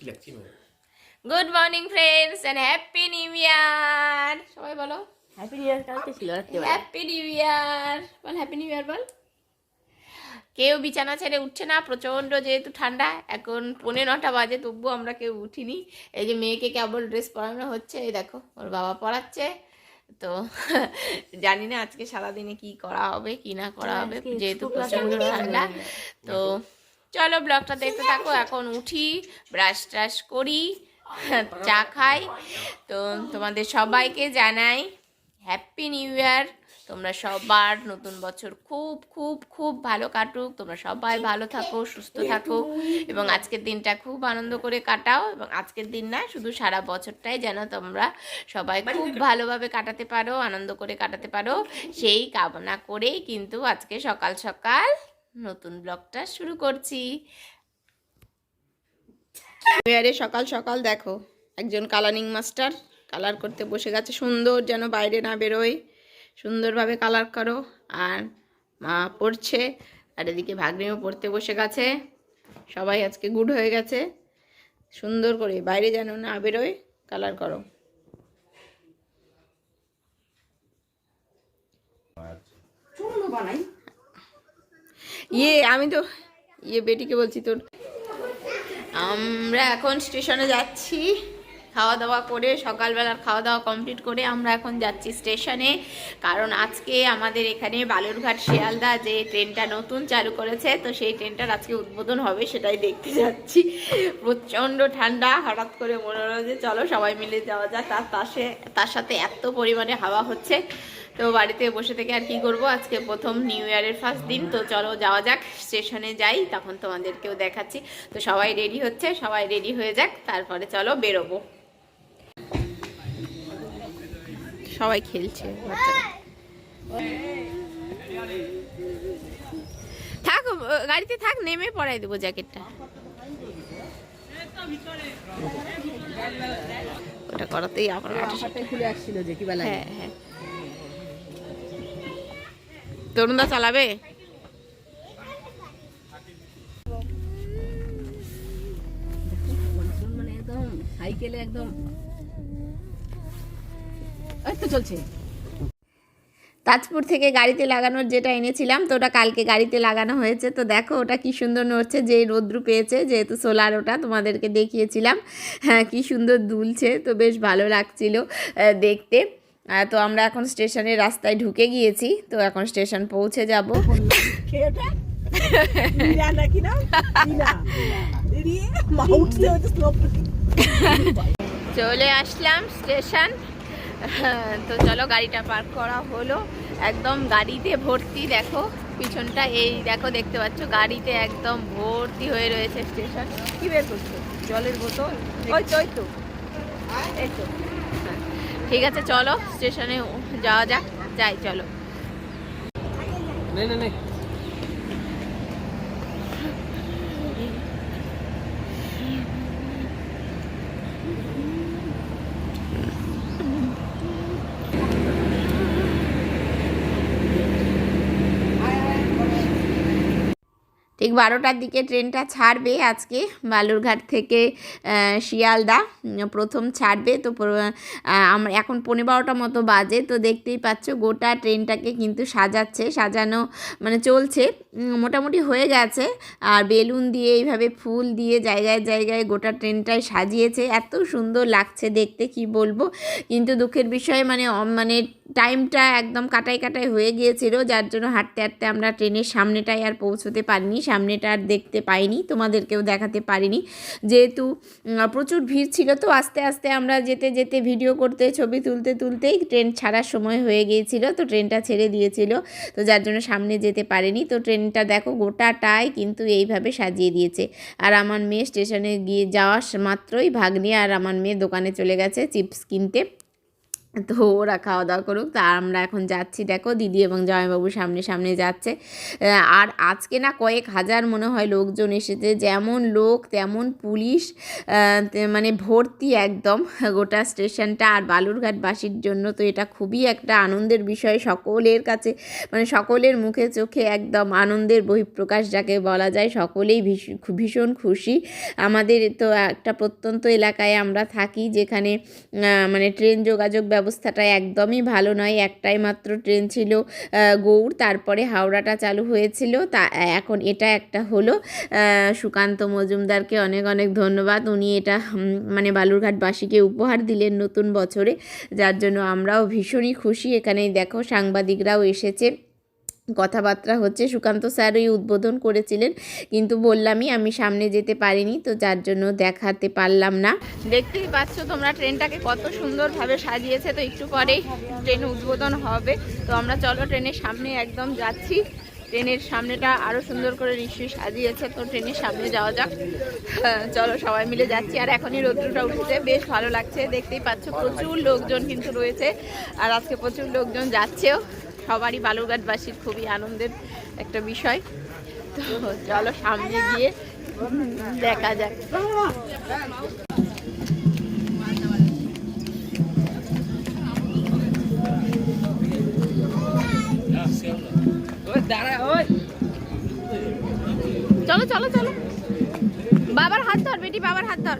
কি লাগছে মানে good morning friends and happy new year সবাই বলো। হ্যাপি নিউ ইয়ার কালকে ছিল হ্যাপি নিউ ইয়ার বল হ্যাপি নিউ ইয়ার বল। কেউ বিছানা ছেড়ে উঠছে না প্রচণ্ড যেহেতু ঠান্ডা। এখন পৌনে নটা বাজে তবুও আমরা কেউ উঠিনি। এই যে মেয়েকে কেবল ড্রেস পরানো হচ্ছে এই দেখো ওর বাবা পড়াচ্ছে। তো জানি না আজকে সারাদিনে কি করা হবে কি না করা হবে যেহেতু প্রচণ্ড ঠান্ডা। তো চলো ব্লগটা দেখতে থাকো এখন উঠি ব্রাশ ট্রাশ করি চা খাই। তো তোমাদের সবাইকে জানাই হ্যাপি নিউ ইয়ার তোমরা সবার নতুন বছর খুব খুব খুব ভালো কাটুক। তোমরা সবাই ভালো থাকো সুস্থ থাকো। এবং আজকের দিনটা খুব আনন্দ করে কাটাও। এবং আজকের দিন না শুধু সারা বছরটাই যেন তোমরা সবাই খুব ভালোভাবে কাটাতে পারো আনন্দ করে কাটাতে পারো। সেই কামনা করেই কিন্তু আজকে সকাল সকাল নতুন ব্লগটা শুরু করছি। আরে সকাল সকাল দেখো একজন কালারিং মাস্টার কালার করতে বসে গেছে। সুন্দর যেন বাইরে না বেরোয় সুন্দরভাবে কালার করো। আর মা পড়ছে আর এদিকে ভাগ্নিও পড়তে বসে গেছে। সবাই আজকে গুড হয়ে গেছে। সুন্দর করে বাইরে যেন না বেরোয় কালার করো। ইয়ে আমি তো ইয়ে বেটিকে বলছি তোর। আমরা এখন স্টেশনে যাচ্ছি। খাওয়া দাওয়া করে, সকালবেলার খাওয়া দাওয়া কমপ্লিট করে আমরা এখন যাচ্ছি স্টেশনে। কারণ আজকে আমাদের এখানে বালুরঘাট শিয়ালদা যে ট্রেনটা নতুন চালু করেছে, তো সেই ট্রেনটার আজকে উদ্বোধন হবে সেটাই দেখতে যাচ্ছি। প্রচণ্ড ঠান্ডা, হঠাৎ করে মনে হলো যে চলো সবাই মিলে যাওয়া যাক। তার পাশে তার সাথে এত পরিমাণে হাওয়া হচ্ছে। তো বাড়িতে বসে থেকে আর কি করব? আজকে প্রথম নিউ ইয়ারের ফার্স্ট দিন তো চলো যাওয়া যাক স্টেশনে যাই তখন তোমাদেরকেও দেখাচ্ছি। তো সবাই রেডি হচ্ছে? সবাই রেডি হয়ে যাক তারপরে চলো বেরোবো। সবাই খেলছে থাক গাড়িতে থাক নেমে পরাই দেবো জ্যাকেটটা। ওটা করাতেই আমার খুলে আসছিল যে কি বেলা। হ্যাঁ হ্যাঁ। তরুণদা চালাবে? সাইকেলে একদম তাজপুর থেকে গাড়িতে লাগানোর যেটা এনেছিলাম, তো ওটা কালকে গাড়িতে লাগানো হয়েছে। তো দেখো, ওটা কি সুন্দর নড়ছে যে রোদ্রু পেয়েছে, যেহেতু সোলার ওটা, তোমাদেরকে দেখিয়েছিলাম। হ্যাঁ কি সুন্দর দুলছে, তো বেশ ভালো লাগছিল দেখতে। তো আমরা এখন স্টেশনের রাস্তায় ঢুকে গিয়েছি তো এখন স্টেশন পৌঁছে যাব। চলে আসলাম স্টেশন। তো চলো গাড়িটা পার্ক করা হলো। একদম গাড়িতে ভর্তি দেখো পিছনটা এই দেখো দেখতে পাচ্ছ গাড়িতে একদম ভর্তি হয়ে রয়েছে স্টেশন। কি বের করছ? জলের বোতল? ওই তো ওই তো। এই তো। ঠিক আছে চলো স্টেশনে যাওয়া যাক যাই চলো। ঠিক বারোটার দিকে ট্রেনটা ছাড়বে আজকে বালুরঘাট থেকে শিয়ালদা প্রথম ছাড়বে। তো আমরা এখন পনেরো বারোটা মতো বাজে। তো দেখতেই পাচ্ছ গোটা ট্রেনটাকে কিন্তু সাজাচ্ছে, সাজানো মানে চলছে। মোটামুটি হয়ে গেছে। আর বেলুন দিয়ে এইভাবে ফুল দিয়ে জায়গায় জায়গায় গোটা ট্রেনটাই সাজিয়েছে। এত সুন্দর লাগছে দেখতে, কি বলব? কিন্তু দুঃখের বিষয় মানে মানে টাইমটা একদম কাটাই কাটাই হয়ে গিয়েছিল। যার জন্য হাঁটতে হাঁটতে আমরা ট্রেনের সামনেটায় আর পৌঁছতে পারিনি। সামনেটা আর দেখতে পাইনি, তোমাদেরকেও দেখাতে পারিনি। যেহেতু প্রচুর ভিড় ছিল, তো আস্তে আস্তে আমরা যেতে যেতে ভিডিও করতে, ছবি তুলতে তুলতেই ট্রেন ছাড়ার সময় হয়ে গিয়েছিল, তো ট্রেনটা ছেড়ে দিয়েছিল, তো যার জন্য সামনে যেতে পারেনি। তো ট্রেনটা দেখো গোটাটাই কিন্তু এইভাবে সাজিয়ে দিয়েছে। আর আমার মেয়ে স্টেশনে গিয়ে যাওয়ার মাত্রই ভাগ্নি আর আমার মেয়ে দোকানে চলে গেছে চিপস কিনতে। তো ওরা খাওয়া দাওয়া করুক। তা আমরা এখন যাচ্ছি, দেখো দিদি এবং জামাইবাবু সামনে সামনে যাচ্ছে। আর আজকে না কয়েক হাজার মনে হয় লোকজন এসেছে। যেমন লোক, তেমন পুলিশ মানে ভর্তি একদম গোটা স্টেশনটা আর বালুরঘাটবাসীর জন্য। তো এটা খুবই একটা আনন্দের বিষয়। সকলের কাছে মানে সকলের মুখে চোখে একদম আনন্দের বহিঃপ্রকাশ যাকে বলা যায়। সকলেই ভীষ- ভীষণ খুশি। আমাদের তো একটা প্রত্যন্ত এলাকায় আমরা থাকি যেখানে মানে ট্রেন যোগাযোগ ব্যবস্থাটা একদমই ভালো নয়। একটাই মাত্র ট্রেন ছিল গৌড়। তারপরে হাওড়াটা চালু হয়েছিল। তা, এখন এটা একটা হলো। সুকান্ত মজুমদারকে অনেক অনেক ধন্যবাদ। উনি এটা মানে বালুরঘাটবাসীকে উপহার দিলেন নতুন বছরে। যার জন্য আমরাও ভীষণই খুশি। এখানেই দেখো সাংবাদিকরাও এসেছে। কথাবার্তা হচ্ছে। সুকান্ত স্যার ওই উদ্বোধন করেছিলেন। কিন্তু বললামই আমি সামনে যেতে পারিনি তো যার জন্য দেখাতে পারলাম না। দেখতেই পাচ্ছ তোমরা ট্রেনটাকে কত সুন্দরভাবে সাজিয়েছে তো একটু পরেই ট্রেন উদ্বোধন হবে। তো আমরা চলো ট্রেনের সামনে একদম যাচ্ছি। ট্রেনের সামনেটা আরও সুন্দর করে নিশ্চয়ই সাজিয়েছে তো ট্রেনের সামনে যাওয়া যাক। হ্যাঁ, চলো সবাই মিলে যাচ্ছি। আর এখনই রৌদ্রটা উঠেছে বেশ ভালো লাগছে। দেখতেই পাচ্ছ প্রচুর লোকজন কিন্তু রয়েছে আর আজকে প্রচুর লোকজন যাচ্ছেও। সবারই বালুরঘাটবাসীর খুবই আনন্দের একটা বিষয়। তো চলো সামনে গিয়ে দেখা যাক। চলো চলো চলো। বাবার হাত ধর, বেটি, বাবার হাত ধর।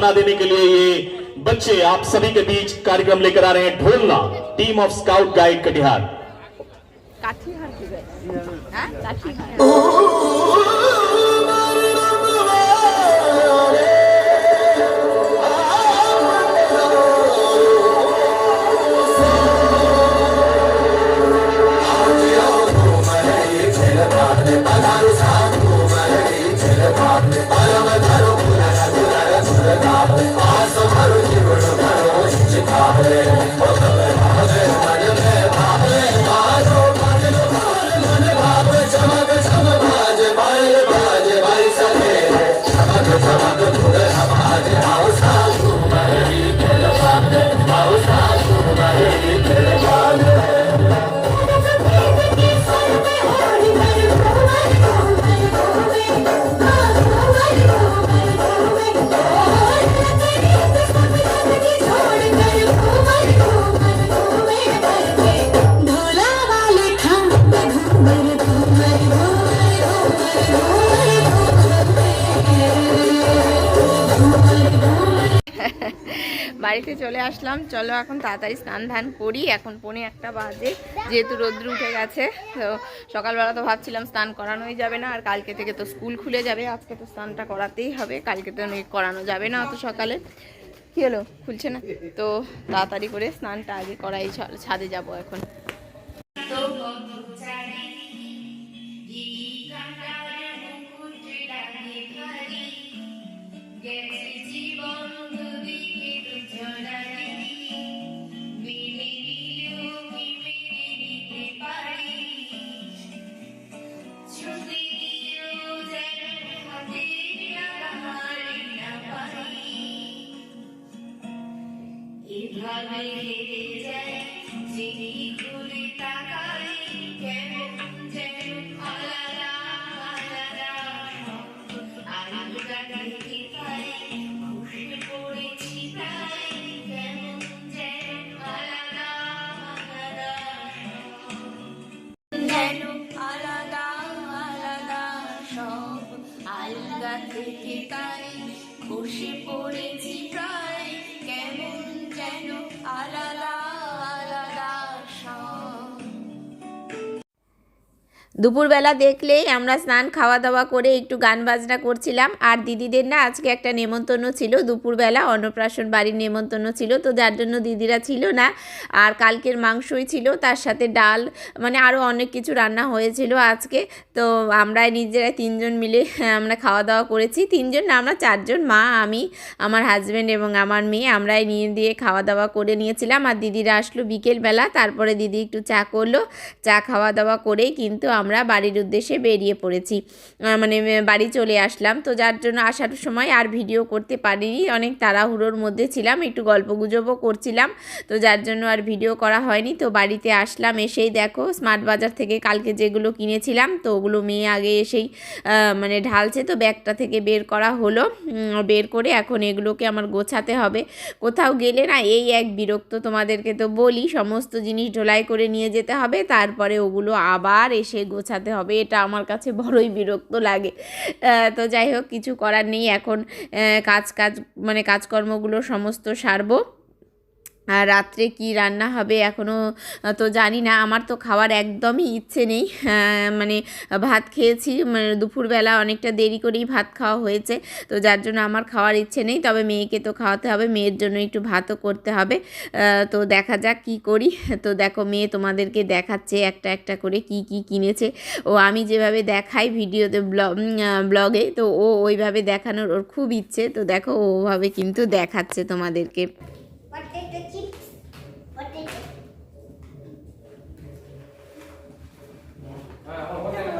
बना देने के लिए ये बच्चे आप सभी के बीच कार्यक्रम लेकर आ रहे हैं ढोलना। Team of scout guide Katihar. Katihar की বাড়িতে চলে আসলাম। চলো এখন তাড়াতাড়ি স্নান ধান করি। এখন পনে একটা বাজে, যেহেতু রোদ্র উঠে গেছে, তো সকালবেলা তো ভাবছিলাম স্নান করানোই যাবে না, আর কালকে থেকে তো স্কুল খুলে যাবে, আজকে তো স্নানটা করাতেই হবে, কালকে তো করানো যাবে না অত সকালে। কী হলো? খুলছে না? তো তাড়াতাড়ি করে স্নানটা আগে করাই ছাদে যাব এখন। যেন দুপুরবেলা দেখলেই আমরা স্নান খাওয়া দাওয়া করে একটু গান বাজনা করছিলাম। আর দিদিদের না আজকে একটা নেমন্তন্ন ছিল। দুপুরবেলা অন্নপ্রাশন বাড়ির নেমন্তন্ন ছিল। তো যার জন্য দিদিরা ছিল না। আর কালকের মাংসই ছিল। তার সাথে ডাল মানে আরও অনেক কিছু রান্না হয়েছিল আজকে। তো আমরা নিজেরা তিনজন মিলে আমরা খাওয়া দাওয়া করেছি। তিনজন না, আমরা চারজন, মা, আমি, আমার হাজব্যান্ড এবং আমার মেয়ে, আমরাই নিয়ে দিয়ে খাওয়া দাওয়া করে নিয়েছিলাম। আর দিদিরা আসলো বিকেলবেলা। তারপরে দিদি একটু চা করল। চা খাওয়া দাওয়া করেই কিন্তু আমরা বাড়ির উদ্দেশ্যে বেরিয়ে পড়েছি। মানে বাড়ি চলে আসলাম। তো যার জন্য আসার সময় আর ভিডিও করতে পারিনি। অনেক তাড়াহুড়োর মধ্যে ছিলাম, একটু গল্প গুজবও করছিলাম। তো যার জন্য আর ভিডিও করা হয়নি। তো বাড়িতে আসলাম, এসেই দেখো স্মার্ট বাজার থেকে কালকে যেগুলো কিনেছিলাম, তো ওগুলো মেয়ে আগে এসেই মানে ঢালছে। তো ব্যাগটা থেকে বের করা হলো। বের করে এখন এগুলোকে আমার গোছাতে হবে। কোথাও গেলে না, এই এক বিরক্ত তোমাদেরকে তো বলি, সমস্ত জিনিস ঢোলাই করে নিয়ে যেতে হবে। তারপরে ওগুলো আবার এসে গোছাতে হবে, এটা আমার কাছে বড়ই বিরক্ত লাগে। তো যাই হোক, কিছু করার নেই এখন। কাজ কাজ মানে কাজকর্মগুলো সমস্ত সারবো। রাত্রে কি রান্না হবে এখনও তো জানি না। আমার তো খাওয়ার একদমই ইচ্ছে নেই। মানে ভাত খেয়েছি মানে দুপুরবেলা অনেকটা দেরি করেই ভাত খাওয়া হয়েছে। তো যার জন্য আমার খাওয়ার ইচ্ছে নেই। তবে মেয়েকে তো খাওয়াতে হবে, মেয়ের জন্য একটু ভাতও করতে হবে। তো দেখা যাক কি করি। তো দেখো, মেয়ে তোমাদেরকে দেখাচ্ছে একটা একটা করে কি কি কিনেছে। ও আমি যেভাবে দেখাই ভিডিওতে, ব্লগে তো ও ওইভাবে দেখানোর ওর খুব ইচ্ছে। তো দেখো ওভাবে কিন্তু দেখাচ্ছে তোমাদেরকে। แล้วผมก็เลย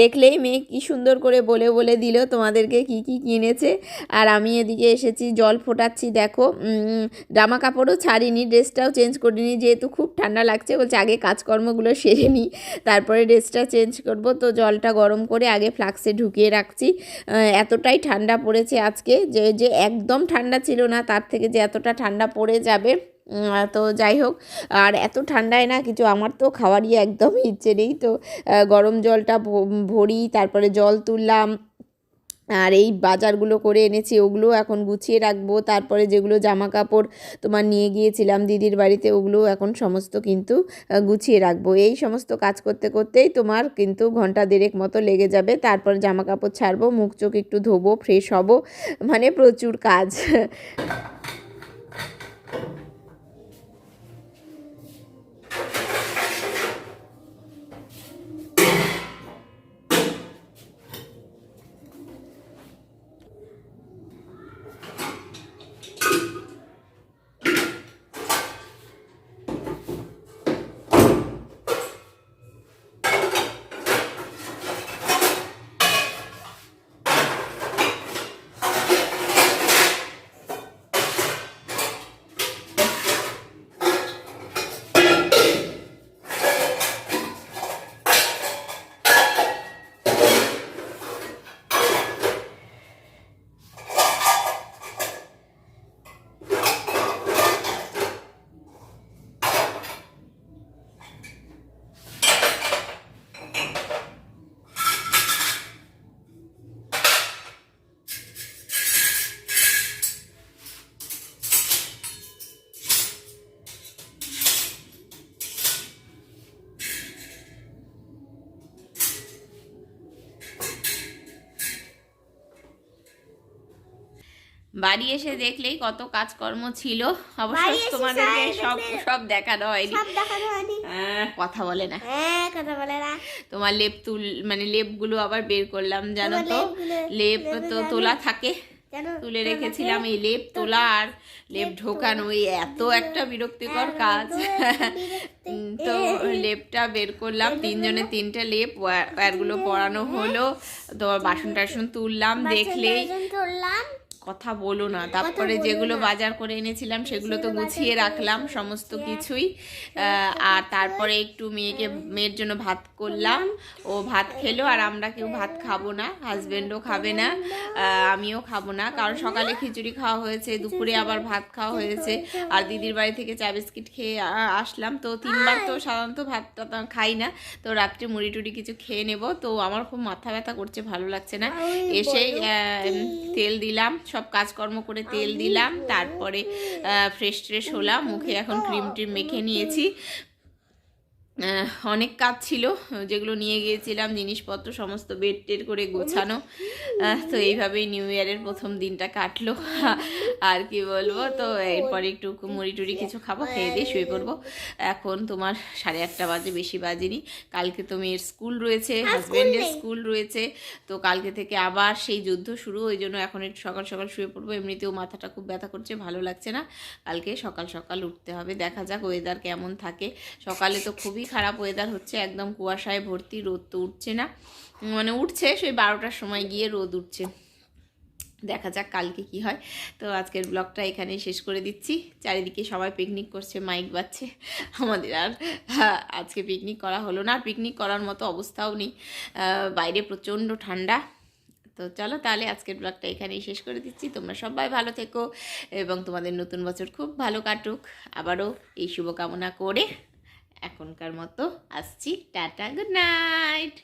দেখলেই মেয়ে কি সুন্দর করে বলে বলে দিল তোমাদেরকে কি কি কিনেছে। আর আমি এদিকে এসেছি, জল ফোটাচ্ছি, দেখো জামা কাপড়ও ছাড়িনি, ড্রেসটাও চেঞ্জ করিনি, যেহেতু খুব ঠান্ডা লাগছে, বলছে আগে কাজকর্মগুলো সেরে নিই তারপরে ড্রেসটা চেঞ্জ করব, তো জলটা গরম করে আগে ফ্লাক্সে ঢুকিয়ে রাখছি। এতটাই ঠান্ডা পড়েছে আজকে, যে যে একদম ঠান্ডা ছিল না, তার থেকে যে এতটা ঠান্ডা পড়ে যাবে তো যাই হোক, আর এত ঠান্ডায় না কিছু, আমার তো খাওয়ারই একদমই ইচ্ছে নেই, তো গরম জলটা ভরি, তারপরে জল তুললাম, আর এই বাজারগুলো করে এনেছি, ওগুলো এখন গুছিয়ে রাখব, তারপরে যেগুলো জামা কাপড় তোমার নিয়ে গিয়েছিলাম দিদির বাড়িতে, ওগুলো এখন সমস্ত কিন্তু গুছিয়ে রাখব। এই সমস্ত কাজ করতে করতেই তোমার কিন্তু ঘণ্টা দেড়েক মতো লেগে যাবে, তারপর জামা কাপড় ছাড়বো, মুখ চোখ একটু ধোবো ফ্রেশ হব মানে প্রচুর কাজ। বাড়ি এসে দেখলেই কত কাজকর্ম ছিল। অবশ্য তোমাদেরকে সব সব দেখানো হয়নি। আহ, কথা বলে না। হ্যাঁ কথা বলে না। তোমার লেপ তুল মানে লেপগুলো আবার বের করলাম জানো তো? লেপ তো তোলা থাকে। তুলে রেখেছিলাম এই লেপ তোলা আর লেপ ঢোকানো। এই এত একটা বিরক্তিকর কাজ। তো লেপটা বের করলাম। তিনজনে তিনটা লেপ ওয়া- ওয়্যারগুলো পরানো হলো। তো বাসন টাসন তুললাম দেখলেই কথা বলো না। তারপরে যেগুলো বাজার করে এনেছিলাম সেগুলো তো গুছিয়ে রাখলাম সমস্ত কিছুই। আর তারপরে একটু মেয়েকে মেয়ের জন্য ভাত করলাম। ও ভাত খেলো আর আমরা কেউ ভাত খাব না হাজবেন্ডও খাবে না আমিও খাব না। কারণ সকালে খিচুড়ি খাওয়া হয়েছে দুপুরে আবার ভাত খাওয়া হয়েছে। আর দিদির বাড়ি থেকে চা বিস্কিট খেয়ে আসলাম। তো তিনবার তো সাধারণত ভাত খাই না। তো রাত্রে মুড়ি টুড়ি কিছু খেয়ে নেব। তো আমার খুব মাথা ব্যথা করছে ভালো লাগছে না। এসেই আহ, তেল দিলাম। সব কাজকর্ম করে তেল দিলাম তারপরে ফ্রেশ ট্রেশ হলাম মুখে এখন ক্রিম ট্রিম মেখে নিয়েছি। অনেক কাজ ছিল যেগুলো নিয়ে গিয়েছিলাম জিনিসপত্র সমস্ত বেড টের করে গোছানো। তো এইভাবেই নিউ ইয়ারের প্রথম দিনটা কাটলো। আর কি বলব তো এরপরে একটু মুড়ি টুড়ি কিছু খাব খেয়ে দিয়ে শুয়ে পড়ব। এখন তোমার সাড়ে আটটা বাজে বেশি বাজেনি। কালকে তো মেয়ের স্কুল রয়েছে হাজব্যান্ডের স্কুল রয়েছে তো কালকে থেকে আবার সেই যুদ্ধ শুরু ওই জন্য এখন একটু সকাল সকাল শুয়ে পড়ব। এমনিতেও মাথাটা খুব ব্যথা করছে ভালো লাগছে না। কালকে সকাল সকাল উঠতে হবে দেখা যাক ওয়েদার কেমন থাকে। সকালে তো খুবই খারাপ ওয়েদার হচ্ছে একদম কুয়াশায় ভর্তি রোদ তো উঠছে না। মানে উঠছে সেই বারোটার সময় গিয়ে রোদ উঠছে। দেখা যাক কালকে কি হয়। তো আজকের ব্লগটা এখানেই শেষ করে দিচ্ছি। চারিদিকে সবাই পিকনিক করছে মাইক বাজছে। আমাদের আর হ্যাঁ, আজকে পিকনিক করা হলো না। পিকনিক করার মতো অবস্থাও নেই। বাইরে প্রচণ্ড ঠান্ডা। তো চলো তাহলে আজকের ব্লগটা এখানেই শেষ করে দিচ্ছি। তোমরা সবাই ভালো থেকো এবং তোমাদের নতুন বছর খুব ভালো কাটুক। আবারও এই শুভকামনা করে এখনকার মতো আসছি টাটা গুড নাইট